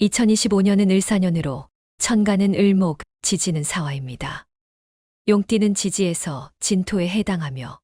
2025년은 을사년으로 천간은 을목, 지지는 사화입니다. 용띠는 지지에서 진토에 해당하며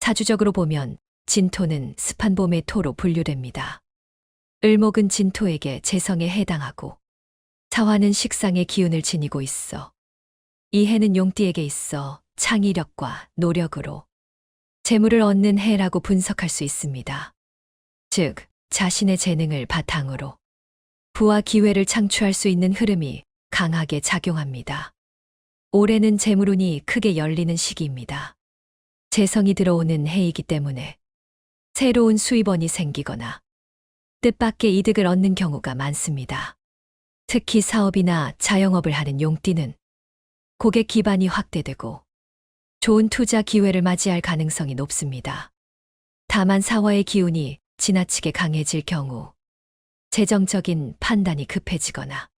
사주적으로 보면 진토는 습한 봄의 토로 분류됩니다. 을목은 진토에게 재성에 해당하고 사화는 식상의 기운을 지니고 있어 이 해는 용띠에게 있어 창의력과 노력으로 재물을 얻는 해라고 분석할 수 있습니다. 즉, 자신의 재능을 바탕으로 부와 기회를 창출할 수 있는 흐름이 강하게 작용합니다. 올해는 재물운이 크게 열리는 시기입니다. 재성이 들어오는 해이기 때문에 새로운 수입원이 생기거나 뜻밖의 이득을 얻는 경우가 많습니다. 특히 사업이나 자영업을 하는 용띠는 고객 기반이 확대되고 좋은 투자 기회를 맞이할 가능성이 높습니다. 다만 사화의 기운이 지나치게 강해질 경우 재정적인 판단이 급해지거나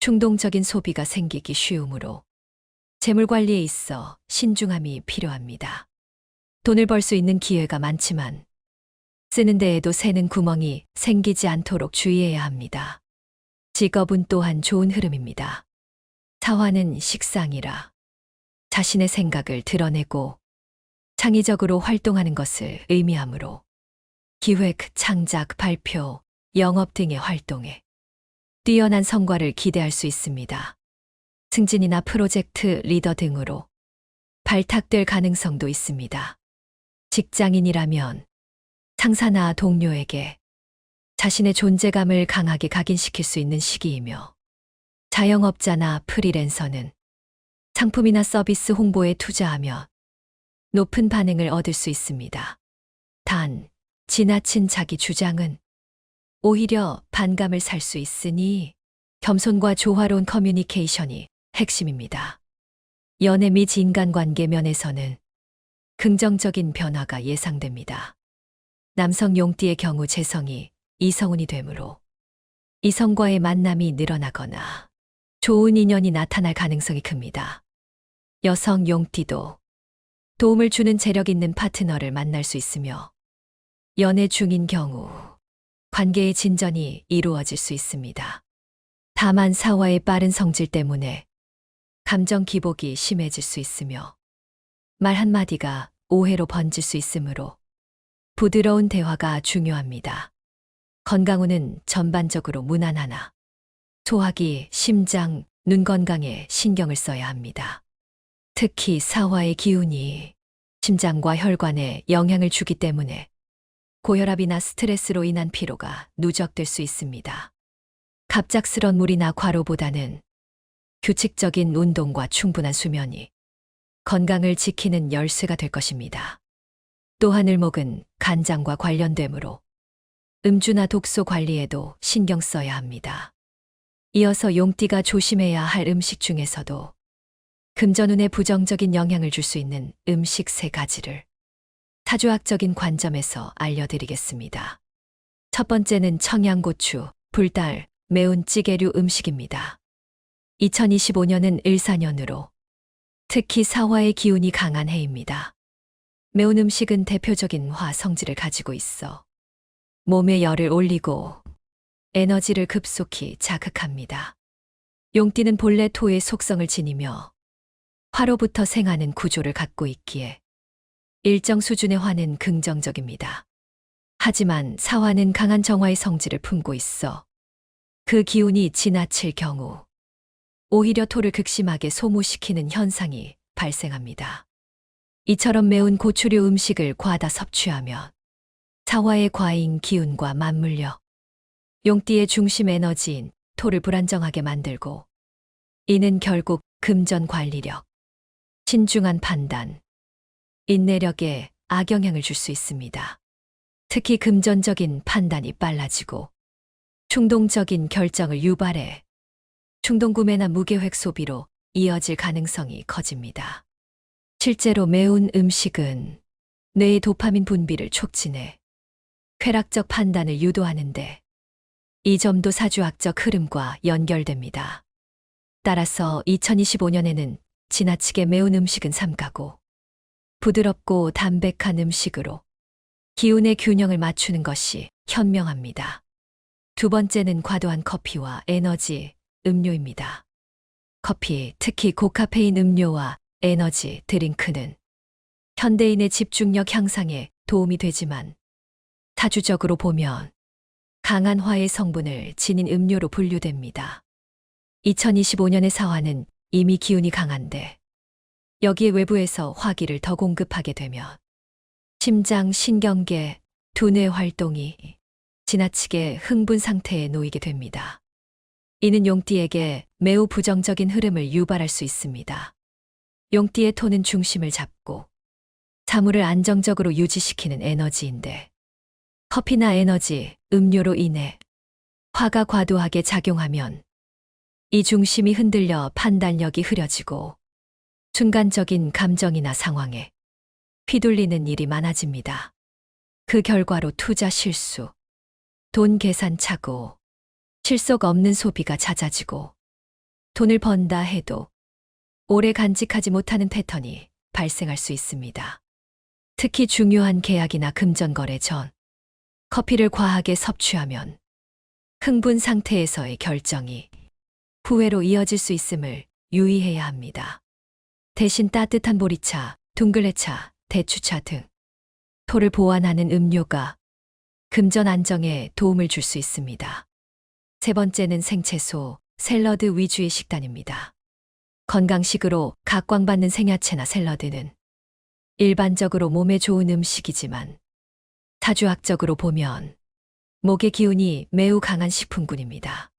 충동적인 소비가 생기기 쉬우므로 재물 관리에 있어 신중함이 필요합니다. 돈을 벌 수 있는 기회가 많지만 쓰는 데에도 새는 구멍이 생기지 않도록 주의해야 합니다. 직업은 또한 좋은 흐름입니다. 사화는 식상이라 자신의 생각을 드러내고 창의적으로 활동하는 것을 의미하므로 기획, 창작, 발표, 영업 등의 활동에 뛰어난 성과를 기대할 수 있습니다. 승진이나 프로젝트 리더 등으로 발탁될 가능성도 있습니다. 직장인이라면 상사나 동료에게 자신의 존재감을 강하게 각인시킬 수 있는 시기이며 자영업자나 프리랜서는 상품이나 서비스 홍보에 투자하며 높은 반응을 얻을 수 있습니다. 단, 지나친 자기 주장은 오히려 반감을 살 수 있으니 겸손과 조화로운 커뮤니케이션이 핵심입니다. 연애 및 인간관계 면에서는 긍정적인 변화가 예상됩니다. 남성 용띠의 경우 재성이 이성운이 되므로 이성과의 만남이 늘어나거나 좋은 인연이 나타날 가능성이 큽니다. 여성 용띠도 도움을 주는 재력 있는 파트너를 만날 수 있으며 연애 중인 경우 관계의 진전이 이루어질 수 있습니다. 다만 사화의 빠른 성질 때문에 감정 기복이 심해질 수 있으며 말 한마디가 오해로 번질 수 있으므로 부드러운 대화가 중요합니다. 건강운은 전반적으로 무난하나 소화기, 심장, 눈 건강에 신경을 써야 합니다. 특히 사화의 기운이 심장과 혈관에 영향을 주기 때문에 고혈압이나 스트레스로 인한 피로가 누적될 수 있습니다. 갑작스런 무리나 과로보다는 규칙적인 운동과 충분한 수면이 건강을 지키는 열쇠가 될 것입니다. 또한 을목은 간장과 관련되므로 음주나 독소 관리에도 신경 써야 합니다. 이어서 용띠가 조심해야 할 음식 중에서도 금전운에 부정적인 영향을 줄 수 있는 음식 세 가지를 사주학적인 관점에서 알려드리겠습니다. 첫 번째는 청양고추, 불달, 매운 찌개류 음식입니다. 2025년은 을사년으로 특히 사화의 기운이 강한 해입니다. 매운 음식은 대표적인 화 성질을 가지고 있어 몸에 열을 올리고 에너지를 급속히 자극합니다. 용띠는 본래 토의 속성을 지니며 화로부터 생하는 구조를 갖고 있기에 일정 수준의 화는 긍정적입니다. 하지만 사화는 강한 정화의 성질을 품고 있어 그 기운이 지나칠 경우 오히려 토를 극심하게 소모시키는 현상이 발생합니다. 이처럼 매운 고추류 음식을 과다 섭취하면 사화의 과잉 기운과 맞물려 용띠의 중심 에너지인 토를 불안정하게 만들고 이는 결국 금전 관리력, 신중한 판단, 인내력에 악영향을 줄 수 있습니다. 특히 금전적인 판단이 빨라지고 충동적인 결정을 유발해 충동구매나 무계획 소비로 이어질 가능성이 커집니다. 실제로 매운 음식은 뇌의 도파민 분비를 촉진해 쾌락적 판단을 유도하는데 이 점도 사주학적 흐름과 연결됩니다. 따라서 2025년에는 지나치게 매운 음식은 삼가고 부드럽고 담백한 음식으로 기운의 균형을 맞추는 것이 현명합니다. 두 번째는 과도한 커피와 에너지, 음료입니다. 커피, 특히 고카페인 음료와 에너지, 드링크는 현대인의 집중력 향상에 도움이 되지만 사주적으로 보면 강한 화의 성분을 지닌 음료로 분류됩니다. 2025년의 사화는 이미 기운이 강한데 여기에 외부에서 화기를 더 공급하게 되면 심장, 신경계, 두뇌 활동이 지나치게 흥분 상태에 놓이게 됩니다. 이는 용띠에게 매우 부정적인 흐름을 유발할 수 있습니다. 용띠의 톤은 중심을 잡고 사물을 안정적으로 유지시키는 에너지인데 커피나 에너지, 음료로 인해 화가 과도하게 작용하면 이 중심이 흔들려 판단력이 흐려지고 순간적인 감정이나 상황에 휘둘리는 일이 많아집니다. 그 결과로 투자 실수, 돈 계산 착오, 실속 없는 소비가 잦아지고 돈을 번다 해도 오래 간직하지 못하는 패턴이 발생할 수 있습니다. 특히 중요한 계약이나 금전거래 전 커피를 과하게 섭취하면 흥분 상태에서의 결정이 후회로 이어질 수 있음을 유의해야 합니다. 대신 따뜻한 보리차, 둥글레차, 대추차 등 토를 보완하는 음료가 금전 안정에 도움을 줄 수 있습니다. 세 번째는 생채소, 샐러드 위주의 식단입니다. 건강식으로 각광받는 생야채나 샐러드는 일반적으로 몸에 좋은 음식이지만 사주학적으로 보면 목의 기운이 매우 강한 식품군입니다.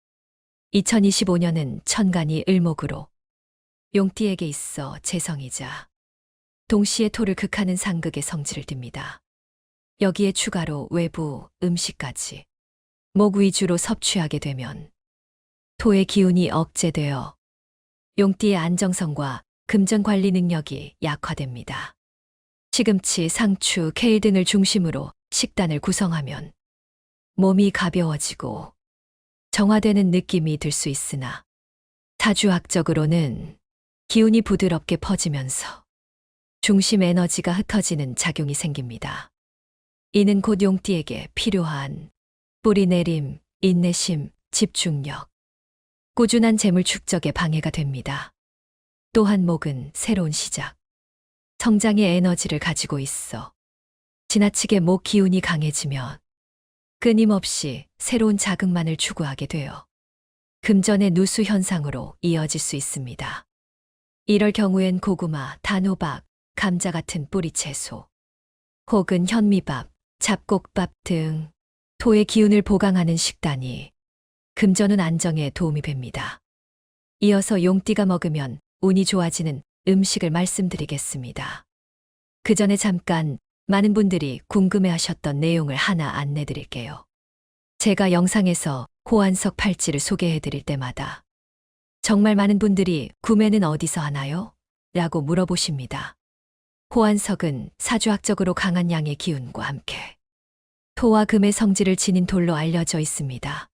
2025년은 천간이 을목으로 용띠에게 있어 재성이자 동시에 토를 극하는 상극의 성질을 띱니다. 여기에 추가로 외부 음식까지 목 위주로 섭취하게 되면 토의 기운이 억제되어 용띠의 안정성과 금전 관리 능력이 약화됩니다. 시금치, 상추, 케일 등을 중심으로 식단을 구성하면 몸이 가벼워지고 정화되는 느낌이 들 수 있으나 사주학적으로는 기운이 부드럽게 퍼지면서 중심 에너지가 흩어지는 작용이 생깁니다. 이는 곧 용띠에게 필요한 뿌리 내림, 인내심, 집중력, 꾸준한 재물 축적에 방해가 됩니다. 또한 목은 새로운 시작, 성장의 에너지를 가지고 있어 지나치게 목 기운이 강해지면 끊임없이 새로운 자극만을 추구하게 되어 금전의 누수 현상으로 이어질 수 있습니다. 이럴 경우엔 고구마, 단호박, 감자 같은 뿌리 채소, 혹은 현미밥, 잡곡밥 등 토의 기운을 보강하는 식단이 금전운 안정에 도움이 됩니다. 이어서 용띠가 먹으면 운이 좋아지는 음식을 말씀드리겠습니다. 그 전에 잠깐 많은 분들이 궁금해 하셨던 내용을 하나 안내 드릴게요. 제가 영상에서 호환석 팔찌를 소개해 드릴 때마다 정말 많은 분들이 구매는 어디서 하나요? 라고 물어보십니다. 호환석은 사주학적으로 강한 양의 기운과 함께 토와 금의 성질을 지닌 돌로 알려져 있습니다.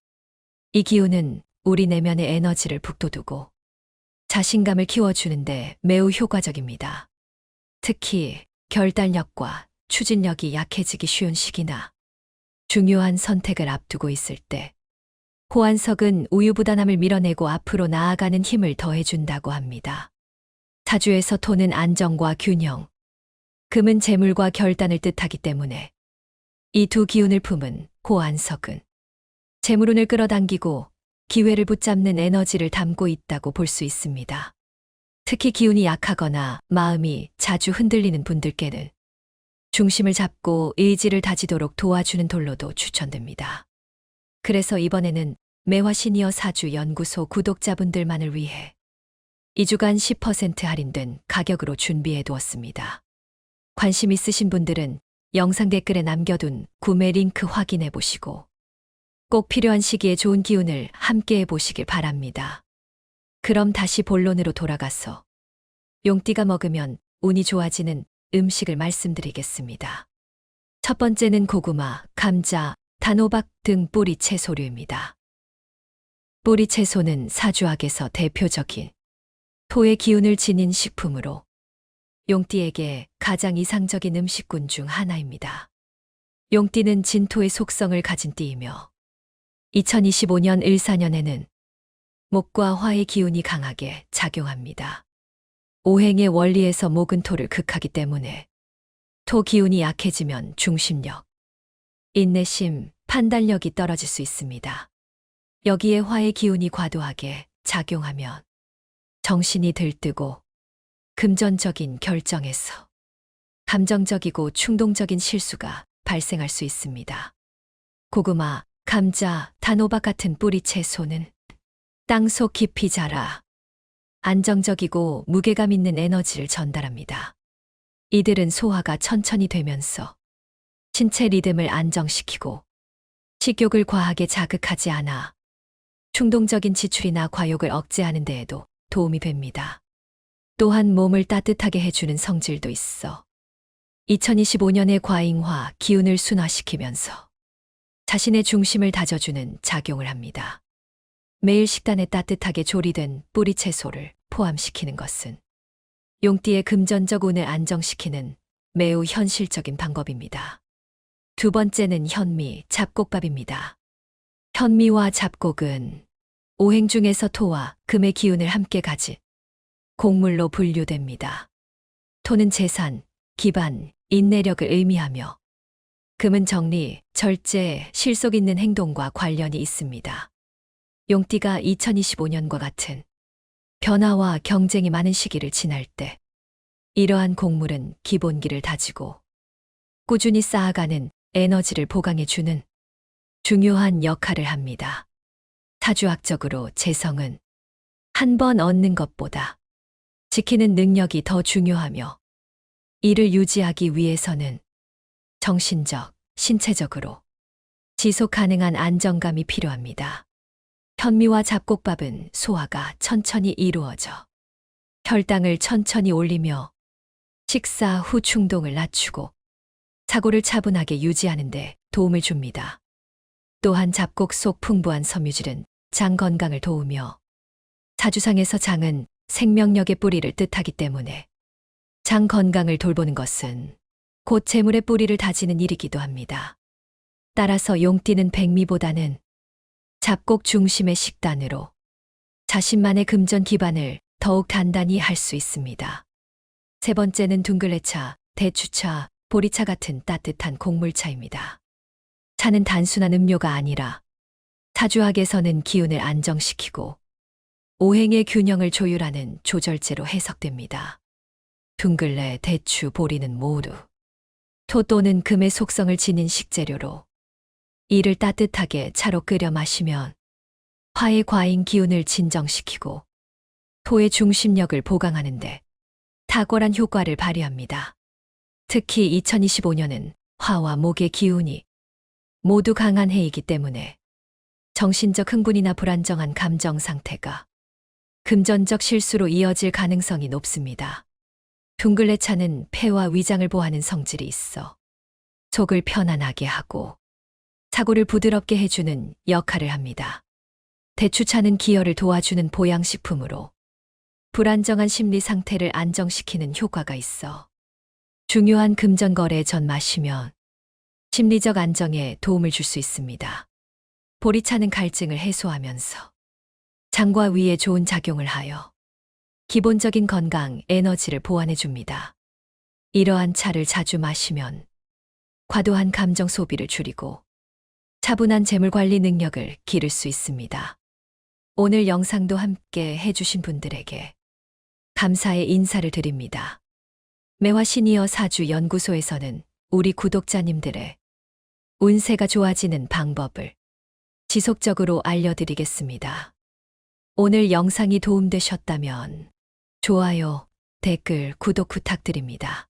이 기운은 우리 내면의 에너지를 북돋우고 자신감을 키워주는데 매우 효과적입니다. 특히 결단력과 추진력이 약해지기 쉬운 시기나 중요한 선택을 앞두고 있을 때 호환석은 우유부단함을 밀어내고 앞으로 나아가는 힘을 더해준다고 합니다. 사주에서 토는 안정과 균형, 금은 재물과 결단을 뜻하기 때문에 이 두 기운을 품은 호환석은 재물운을 끌어당기고 기회를 붙잡는 에너지를 담고 있다고 볼 수 있습니다. 특히 기운이 약하거나 마음이 자주 흔들리는 분들께는 중심을 잡고 의지를 다지도록 도와주는 돌로도 추천됩니다. 그래서 이번에는 매화 시니어 사주 연구소 구독자분들만을 위해 2주간 10% 할인된 가격으로 준비해 두었습니다. 관심 있으신 분들은 영상 댓글에 남겨둔 구매 링크 확인해 보시고 꼭 필요한 시기에 좋은 기운을 함께 해 보시길 바랍니다. 그럼 다시 본론으로 돌아가서 용띠가 먹으면 운이 좋아지는 음식을 말씀드리겠습니다. 첫 번째는 고구마, 감자, 단호박 등 뿌리 채소류입니다. 뿌리 채소는 사주학에서 대표적인 토의 기운을 지닌 식품으로 용띠에게 가장 이상적인 음식군 중 하나입니다. 용띠는 진토의 속성을 가진 띠이며 2025년 을사년에는 목과 화의 기운이 강하게 작용합니다. 오행의 원리에서 목은 토를 극하기 때문에 토 기운이 약해지면 중심력, 인내심, 판단력이 떨어질 수 있습니다. 여기에 화의 기운이 과도하게 작용하면 정신이 들뜨고 금전적인 결정에서 감정적이고 충동적인 실수가 발생할 수 있습니다. 고구마, 감자, 단호박 같은 뿌리 채소는 땅속 깊이 자라 안정적이고 무게감 있는 에너지를 전달합니다. 이들은 소화가 천천히 되면서 신체 리듬을 안정시키고 식욕을 과하게 자극하지 않아 충동적인 지출이나 과욕을 억제하는 데에도 도움이 됩니다. 또한 몸을 따뜻하게 해주는 성질도 있어 2025년의 과잉화 기운을 순화시키면서 자신의 중심을 다져주는 작용을 합니다. 매일 식단에 따뜻하게 조리된 뿌리 채소를 포함시키는 것은 용띠의 금전적 운을 안정시키는 매우 현실적인 방법입니다. 두 번째는 현미, 잡곡밥입니다. 현미와 잡곡은 오행 중에서 토와 금의 기운을 함께 가진 곡물로 분류됩니다. 토는 재산, 기반, 인내력을 의미하며 금은 정리, 절제, 실속 있는 행동과 관련이 있습니다. 용띠가 2025년과 같은 변화와 경쟁이 많은 시기를 지날 때 이러한 곡물은 기본기를 다지고 꾸준히 쌓아가는 에너지를 보강해 주는 중요한 역할을 합니다. 사주학적으로 재성은 한 번 얻는 것보다 지키는 능력이 더 중요하며 이를 유지하기 위해서는 정신적, 신체적으로 지속 가능한 안정감이 필요합니다. 현미와 잡곡밥은 소화가 천천히 이루어져 혈당을 천천히 올리며 식사 후 충동을 낮추고 사고를 차분하게 유지하는데 도움을 줍니다. 또한 잡곡 속 풍부한 섬유질은 장 건강을 도우며 사주상에서 장은 생명력의 뿌리를 뜻하기 때문에 장 건강을 돌보는 것은 곧 재물의 뿌리를 다지는 일이기도 합니다. 따라서 용띠는 백미보다는 잡곡 중심의 식단으로 자신만의 금전 기반을 더욱 단단히 할 수 있습니다. 세 번째는 둥글레차, 대추차, 보리차 같은 따뜻한 곡물차입니다. 차는 단순한 음료가 아니라 사주학에서는 기운을 안정시키고 오행의 균형을 조율하는 조절제로 해석됩니다. 둥글레, 대추, 보리는 모두 토 또는 금의 속성을 지닌 식재료로 이를 따뜻하게 차로 끓여 마시면 화의 과잉 기운을 진정시키고 토의 중심력을 보강하는데 탁월한 효과를 발휘합니다. 특히 2025년은 화와 목의 기운이 모두 강한 해이기 때문에 정신적 흥분이나 불안정한 감정 상태가 금전적 실수로 이어질 가능성이 높습니다. 둥글레 차는 폐와 위장을 보하는 성질이 있어 속을 편안하게 하고 사고를 부드럽게 해주는 역할을 합니다. 대추차는 기혈을 도와주는 보양식품으로 불안정한 심리 상태를 안정시키는 효과가 있어 중요한 금전 거래 전 마시면 심리적 안정에 도움을 줄 수 있습니다. 보리차는 갈증을 해소하면서 장과 위에 좋은 작용을 하여 기본적인 건강, 에너지를 보완해 줍니다. 이러한 차를 자주 마시면 과도한 감정 소비를 줄이고 차분한 재물 관리 능력을 기를 수 있습니다. 오늘 영상도 함께 해주신 분들에게 감사의 인사를 드립니다. 매화 시니어 사주 연구소에서는 우리 구독자님들의 운세가 좋아지는 방법을 지속적으로 알려드리겠습니다. 오늘 영상이 도움되셨다면 좋아요, 댓글, 구독 부탁드립니다.